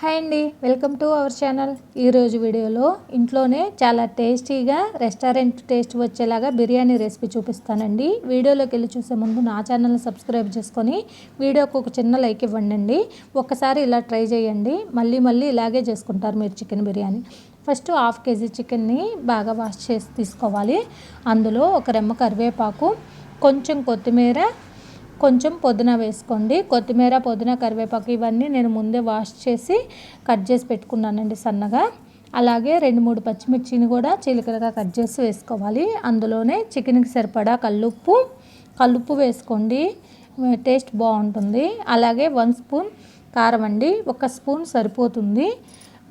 Hi అండి welcome to our channel. ఈరోజు వీడియోలో ఇంట్లోనే చాలా టేస్టీగా రెస్టారెంట్ టేస్ట్ వచ్చేలాగా బిర్యానీ రెసిపీ చూపిస్తానండి. వీడియోలోకి వెళ్ళి చూసే ముందు నా ఛానల్ని సబ్స్క్రైబ్ చేసుకొని వీడియోకి ఒక చిన్న లైక్ ఇవ్వండి ఒక్కసారి ఇలా ట్రై చేయండి. మళ్ళీ మళ్ళీ ఇలాగే చేసుకుంటారు మీరు chicken biryani. First half KG చికెన్ని బాగా వాష్ చేసి తీసుకోవాలి. అందులో ఒక రెమ్మ కరివేపాకు కొంచెం కొత్తిమీర కొంచెం పుదీనా వేసుకోండి. కొత్తిమీర పుదీనా కరివేపాకు ఇవన్నీ నేను ముందే వాష్ చేసి కట్ చేసి పెట్టుకున్నానండి సన్నగా. అలాగే రెండు మూడు పచ్చిమిర్చిని కూడా చీలికలుగా కట్ చేసి వేసుకోవాలి. అందులోనే చికెన్కి సరిపడా కల్లుప్పు కల్లుప్పు వేసుకోండి. టేస్ట్ బాగుంటుంది. అలాగే వన్ స్పూన్ కారం అండి. ఒక స్పూన్ సరిపోతుంది.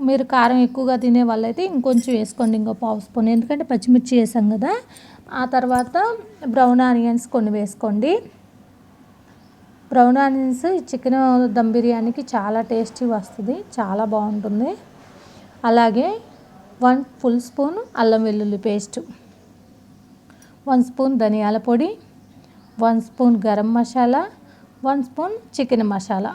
మీరు కారం ఎక్కువగా తినే వాళ్ళైతే ఇంకొంచెం వేసుకోండి ఇంకో పావు స్పూన్. ఎందుకంటే పచ్చిమిర్చి వేసాం కదా. ఆ తర్వాత బ్రౌన్ ఆనియన్స్ కొన్ని వేసుకోండి. బ్రౌన్ ఆనియన్స్ చికెన్ దమ్ బిర్యానీకి చాలా టేస్టీ వస్తుంది చాలా బాగుంటుంది. అలాగే వన్ ఫుల్ స్పూన్ అల్లం వెల్లుల్లి పేస్ట్ వన్ స్పూన్ ధనియాల పొడి one spoon garam masala one spoon chicken masala.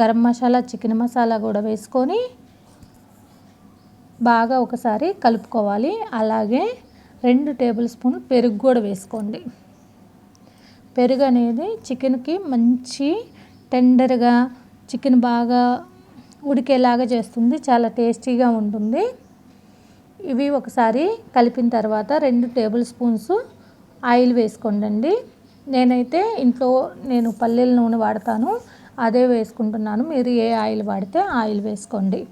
Garam masala chicken masala కూడా వేసుకొని బాగా ఒకసారి కలుపుకోవాలి. అలాగే రెండు టేబుల్ స్పూన్ పెరుగు కూడా వేసుకోండి. పెరుగు అనేది చికెన్కి మంచి టెండర్గా చికెన్ బాగా ఉడికేలాగా చేస్తుంది. చాలా టేస్టీగా ఉంటుంది. ఇవి ఒకసారి కలిపిన తర్వాత రెండు టేబుల్ స్పూన్స్ ఆయిల్ వేసుకోండి నేనైతే ఇంట్లో నేను పల్లెల నూనె వాడతాను. అదే వేసుకుంటున్నాను. మీరు ఏ ఆయిల్ వాడితే ఆయిల్ వేసుకోండి.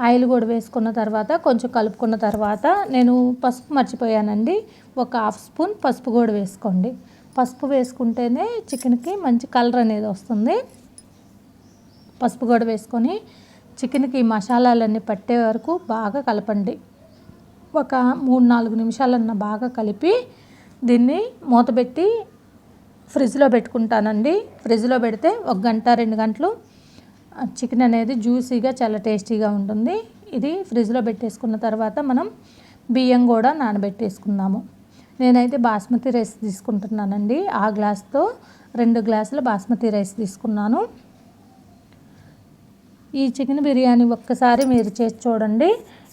ఆయిల్ కూడా వేసుకున్న తర్వాత కొంచెం కలుపుకున్న తర్వాత నేను పసుపు మర్చిపోయానండి. ఒక హాఫ్ స్పూన్ పసుపు కూడా వేసుకోండి. పసుపు వేసుకుంటేనే చికెన్కి మంచి కలర్ అనేది వస్తుంది. పసుపు కూడా వేసుకొని చికెన్కి మసాలాలన్నీ పట్టే వరకు బాగా కలపండి. ఒక మూడు నాలుగు నిమిషాలన్న బాగా కలిపి దీన్ని మూతపెట్టి ఫ్రిడ్జ్లో పెట్టుకుంటానండి. ఫ్రిడ్జ్లో పెడితే ఒక గంట రెండు గంటలు చికెన్ అనేది జ్యూసీగా చాలా టేస్టీగా ఉంటుంది. ఇది ఫ్రిడ్జ్లో పెట్టేసుకున్న తర్వాత మనం బియ్యం కూడా నానబెట్టేసుకుందాము. నేనైతే బాస్మతి రైస్ తీసుకుంటున్నానండి. ఆ గ్లాస్తో రెండు గ్లాసులు బాస్మతి రైస్ తీసుకున్నాను. ఈ చికెన్ బిర్యానీ ఒక్కసారి మీరు చేసి చూడండి.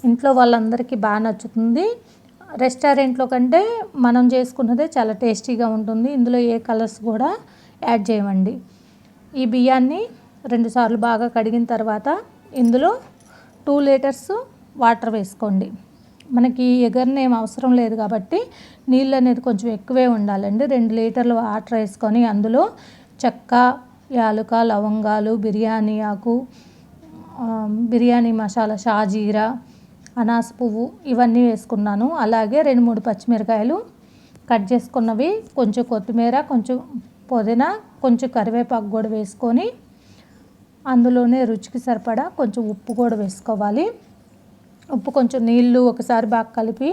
ఇంట్లో వాళ్ళందరికీ బాగా నచ్చుతుంది. రెస్టారెంట్లో కంటే మనం చేసుకున్నదే చాలా టేస్టీగా ఉంటుంది. ఇందులో ఏ కలర్స్ కూడా యాడ్ చేయమండి. ఈ బియ్యాన్ని రెండుసార్లు బాగా కడిగిన తర్వాత ఇందులో టూ లీటర్స్ వాటర్ వేసుకోండి. మనకి ఎగరనేం అవసరం లేదు కాబట్టి నీళ్ళు అనేది కొంచెం ఎక్కువే ఉండాలండి. రెండు లీటర్లు వాటర్ వేసుకొని అందులో చెక్క యాలుక లవంగాలు బిర్యానీ ఆకు బిర్యానీ మసాలా షాజీరా అనాస పువ్వు ఇవన్నీ వేసుకున్నాను. అలాగే రెండు మూడు పచ్చిమిరకాయలు కట్ చేసుకున్నవి కొంచెం కొత్తిమీర కొంచెం పుదీనా కొంచెం కరివేపాకు కూడా వేసుకొని అందులోనే రుచికి సరిపడా కొంచెం ఉప్పు కూడా వేసుకోవాలి. ఉప్పు కొంచెం నీళ్ళు ఒకసారి బాగా కలిపి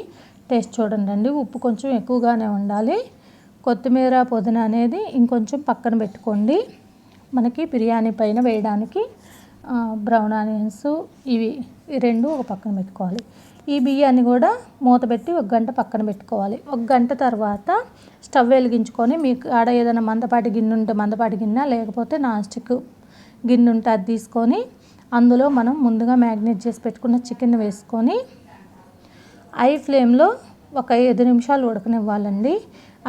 టేస్ట్ చూడండి ఉప్పు కొంచెం ఎక్కువగానే ఉండాలి. కొత్తిమీర పుదీనా అనేది ఇంకొంచెం పక్కన పెట్టుకోండి. మనకి బిర్యానీ పైన వేయడానికి బ్రౌన్ ఆనియన్స్ ఇవి ఈ రెండు ఒక పక్కన పెట్టుకోవాలి. ఈ బియ్యాన్ని కూడా మూత పెట్టి ఒక గంట పక్కన పెట్టుకోవాలి. ఒక గంట తర్వాత స్టవ్ వెలిగించుకొని మీకు ఆడ ఏదైనా మందపాటి గిన్నె ఉంటే మందపాటి గిన్నె లేకపోతే నాన్ స్టిక్ గిన్నె ఉంటే అది తీసుకొని అందులో మనం ముందుగా మ్యాగ్నేట్ చేసి పెట్టుకున్న చికెన్ వేసుకొని ఐ ఫ్లేమ్లో ఒక ఐదు నిమిషాలు ఉడకనివ్వాలండి.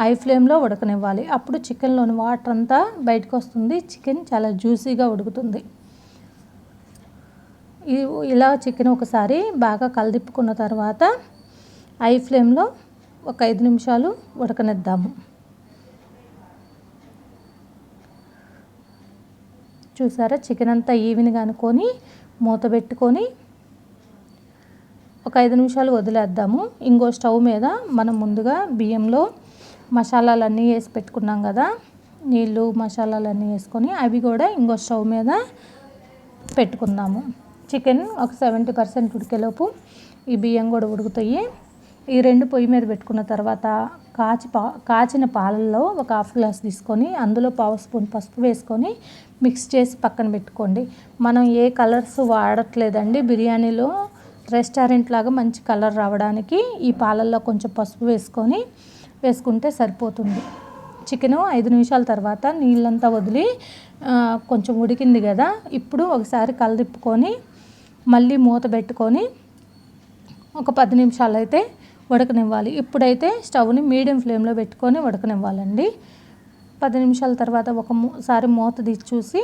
ఐ ఫ్లేమ్లో ఉడకనివ్వాలి. అప్పుడు చికెన్లోని వాటర్ అంతా బయటకు వస్తుంది. చికెన్ చాలా జ్యూసీగా ఉడుకుతుంది. ఇలా చికెన్ ఒకసారి బాగా కలదిప్పుకున్న తర్వాత ఐ ఫ్లేమ్లో ఒక ఐదు నిమిషాలు ఉడకనిద్దాము. చూసారా? చికెన్ అంతా ఈవెన్గా అనుకొని మూత పెట్టుకొని ఒక ఐదు నిమిషాలు వదిలేద్దాము. ఇంకో స్టవ్ మీద మనం ముందుగా బియ్యంలో మసాలాలన్నీ వేసి పెట్టుకున్నాం కదా. నీళ్ళు మసాలాలన్నీ వేసుకొని అవి కూడా ఇంకో స్టవ్ మీద పెట్టుకుందాము. చికెన్ ఒక సెవెంటీ పర్సెంట్ ఉడికేలోపు ఈ బియ్యం కూడా ఉడుకుతాయి. ఈ రెండు పొయ్యి మీద పెట్టుకున్న తర్వాత కాచి పా కాచిన పాలల్లో ఒక హాఫ్ గ్లాస్ తీసుకొని అందులో పావు స్పూన్ పసుపు వేసుకొని మిక్స్ చేసి పక్కన పెట్టుకోండి. మనం ఏ కలర్స్ వాడట్లేదండి. బిర్యానీలో రెస్టారెంట్ లాగా మంచి కలర్ రావడానికి ఈ పాలల్లో కొంచెం పసుపు వేసుకొని వేసుకుంటే సరిపోతుంది. చికెన్ ఐదు నిమిషాల తర్వాత నీళ్ళంతా వదిలి కొంచెం ఉడికింది కదా ఇప్పుడు ఒకసారి కలదిప్పుకొని మళ్ళీ మూత పెట్టుకొని ఒక పది నిమిషాలు అయితే ఉడకనివ్వాలి ఇప్పుడైతే స్టవ్ని మీడియం ఫ్లేమ్లో పెట్టుకొని ఉడకనివ్వాలండి పది నిమిషాల తర్వాత ఒకసారి మూత తీసి చూసి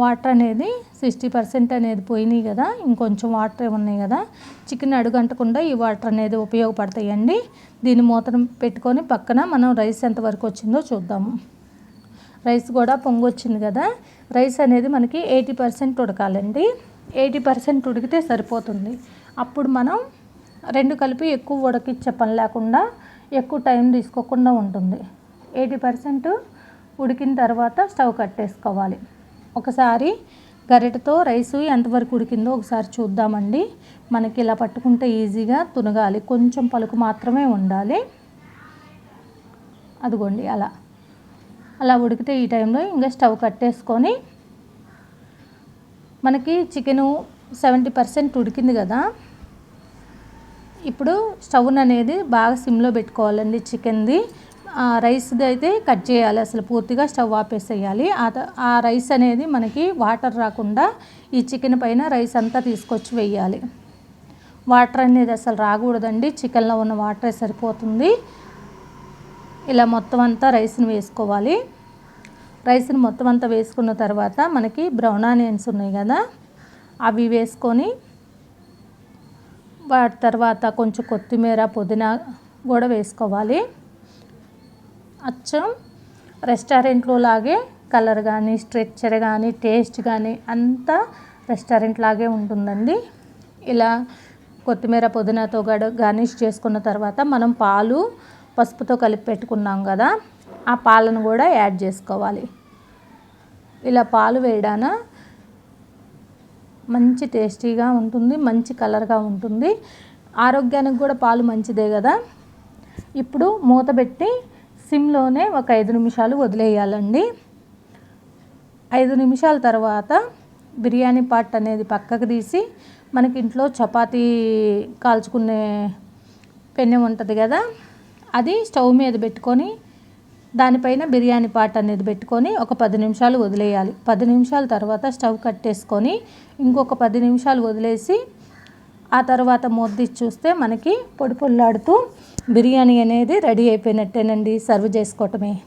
వాటర్ అనేది సిక్స్టీ పర్సెంట్ అనేది పోయినాయి కదా ఇంకొంచెం వాటర్ ఉన్నాయి కదా చికెన్ అడుగంటకుండా ఈ వాటర్ అనేది ఉపయోగపడతాయండి. దీన్ని మూతను పెట్టుకొని పక్కన మనం రైస్ ఎంతవరకు వచ్చిందో చూద్దాము రైస్ కూడా పొంగు వచ్చింది కదా రైస్ అనేది మనకి ఎయిటీ పర్సెంట్ ఉడకాలండి. ఎయిటీ పర్సెంట్ ఉడికితే సరిపోతుంది. అప్పుడు మనం రెండు కలిపి ఎక్కువ ఉడకిచ్చే పని లేకుండా ఎక్కువ టైం తీసుకోకుండా ఉంటుంది. ఎయిటీ పర్సెంట్ ఉడికిన తర్వాత స్టవ్ కట్టేసుకోవాలి. ఒకసారి గరిటతో రైసు ఎంతవరకు ఉడికిందో ఒకసారి చూద్దామండి. మనకి ఇలా పట్టుకుంటే ఈజీగా తునగాలి. కొంచెం పలుకు మాత్రమే ఉండాలి. అదిగోండి అలా. అలా ఉడికితే ఈ టైంలో ఇంకా స్టవ్ కట్టేసుకొని మనకి చికెను సెవెంటీ పర్సెంట్ ఉడికింది కదా ఇప్పుడు స్టవ్ అనేది బాగా సిమ్లో పెట్టుకోవాలండి చికెన్ది. రైస్ది అయితే కట్ చేయాలి. అసలు పూర్తిగా స్టవ్ ఆపేసేయాలి. ఆ రైస్ అనేది మనకి వాటర్ రాకుండా ఈ చికెన్ పైన రైస్ అంతా తీసుకొచ్చి వేయాలి. వాటర్ అనేది అసలు రాకూడదండి. చికెన్లో ఉన్న వాటరే సరిపోతుంది. ఇలా మొత్తం అంతా రైస్ని వేసుకోవాలి. రైస్ని మొత్తం అంతా వేసుకున్న తర్వాత మనకి బ్రౌన్ ఆనియన్స్ ఉన్నాయి కదా అవి వేసుకొని వాటి తర్వాత కొంచెం కొత్తిమీర పుదీనా కూడా వేసుకోవాలి. అచ్చం రెస్టారెంట్లో లాగే కలర్ కానీ స్ట్రక్చర్ కానీ టేస్ట్ కానీ అంతా రెస్టారెంట్ లాగే ఉంటుందండి. ఇలా కొత్తిమీర పుదీనాతో గడ గార్నిష్ చేసుకున్న తర్వాత మనం పాలు పసుపుతో కలిపి పెట్టుకున్నాం కదా ఆ పాలను కూడా యాడ్ చేసుకోవాలి. ఇలా పాలు వేయడాన మంచి టేస్టీగా ఉంటుంది మంచి కలర్గా ఉంటుంది. ఆరోగ్యానికి కూడా పాలు మంచిదే కదా. ఇప్పుడు మూత పెట్టి సిమ్లోనే ఒక ఐదు నిమిషాలు వదిలేయాలండి. ఐదు నిమిషాల తర్వాత బిర్యానీ పాట్ అనేది పక్కకు తీసి మనకి ఇంట్లో చపాతీ కాల్చుకునే పెన్నె ఉంటుంది కదా అది స్టవ్ మీద పెట్టుకొని దానిపైన బిర్యానీ పాట్ అనేది పెట్టుకొని ఒక పది నిమిషాలు వదిలేయాలి. పది నిమిషాల తర్వాత స్టవ్ కట్టేసుకొని ఇంకొక పది నిమిషాలు వదిలేసి ఆ తర్వాత మూత చూస్తే మనకి పొడి పొల్లాడుతూ బిర్యానీ అనేది రెడీ అయిపోయినట్టేనండి. సర్వ్ చేసుకోవటమే.